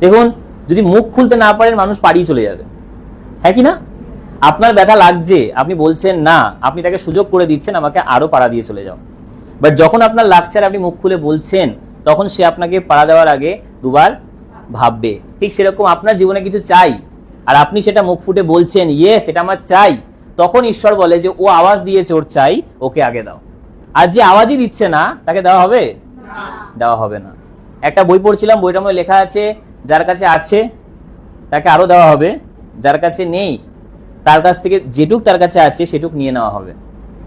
দেখুন যদি মুখ খুলতে না পারেন মানুষ পাড়িয়ে চলে যাবে। হ্যাঁ কি না? আপনার ব্যথা লাগছে আপনি বলছেন না আপনি তাকে সুযোগ করে দিচ্ছেন আমাকে আরও পাড়া দিয়ে চলে যাও। বাট যখন আপনার লাগছে আর আপনি মুখ খুলে বলছেন তখন সে আপনাকে পাড়া দেওয়ার আগে দুবার ভাববে। ঠিক সেরকম আপনার জীবনে কিছু চাই আর আপনি সেটা মুখ ফুটে বলছেন ইয়েস এটা আমার চাই। তখন ঈশ্বর বলে যে ও আওয়াজ দিয়েছে ওর চাই ওকে আগে দাও। আর যে আওয়াজই দিচ্ছে না তাকে দেওয়া হবে? দেওয়া হবে না। একটা বই পড়ছিলাম বইটার মধ্যে লেখা আছে যার কাছে আছে, তাকে আরও দেওয়া হবে। যার কাছে নেই, তার কাছ থেকে যেটুক তার কাছে আছে, সেটুক নিয়ে নেওয়া হবে।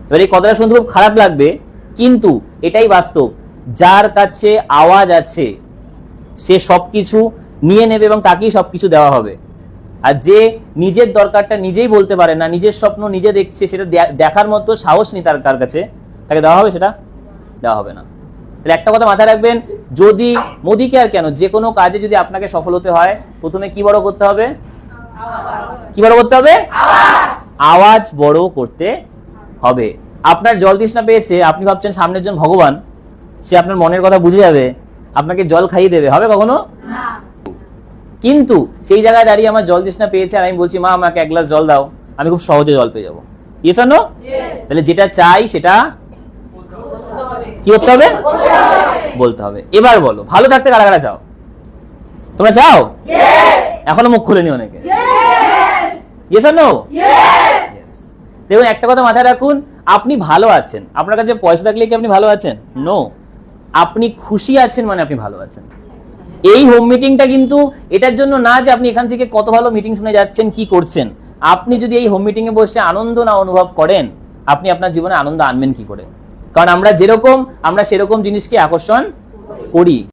এবার এই কথাটা শুনতে খুব খারাপ লাগবে, কিন্তু এটাই বাস্তব। যার কাছে আওয়াজ আছে, সে সব কিছু নিয়ে নেবে এবং তাকেই সব কিছু দেওয়া হবে। আর যে নিজের দরকারটা নিজেই বলতে পারে না, নিজের স্বপ্ন নিজে দেখছে, সেটা দেখার মতো সাহস নেই তার কাছে, তাকে দেওয়া হবে সেটা? দেওয়া হবে না। তাহলে একটা কথা মাথায় রাখবেন যদি মোদিকে আর কেন? যে কোনো কাজে যদি আপনাকে সফল হতে হয় প্রথমে কি বড় করতে হবে? কি বড় করতে হবে? আওয়াজ বড় করতে হবে। আপনার জল তৃষ্ণা পেয়েছে আপনি ভাবছেন সামনের জন ভগবান সে আপনার মনের কথা বুঝে যাবে আপনাকে জল খাইয়ে দেবে হবে কখনো? কিন্তু সেই জায়গায় দাঁড়িয়ে আমার জল তৃষ্ণা পেয়েছে আর আমি বলছি মা আমাকে এক গ্লাস জল দাও আমি খুব সহজে জল পেয়ে যাব। ইয়েস নো তাহলে যেটা চাই সেটা কি করতে হবে? বলতে হবে। এবার বলো ভালো থাকতে কারা কারা চাও? তোমরা চাও? এখনও মুখ খুলেনি অনেকে? ইয়েস আর নো দেখুন একটা কথা মাথায় রাখুন আপনি ভালো আছেন। আপনার কাছে পয়সা থাকলে কি আপনি ভালো আছেন? নো আপনি খুশি আছেন মানে আপনি ভালো আছেন। এই হোম মিটিংটা কিন্তু এটার জন্য না যে আপনি এখান থেকে কত ভালো মিটিং শুনে যাচ্ছেন কি করছেন। আপনি যদি এই হোম মিটিং এ বসে আনন্দ না অনুভব করেন আপনি আপনার জীবনে আনন্দ আনবেন কি করে? কারণ আমরা যেরকম আমরা সেরকম জিনিসকে আকর্ষণ করি।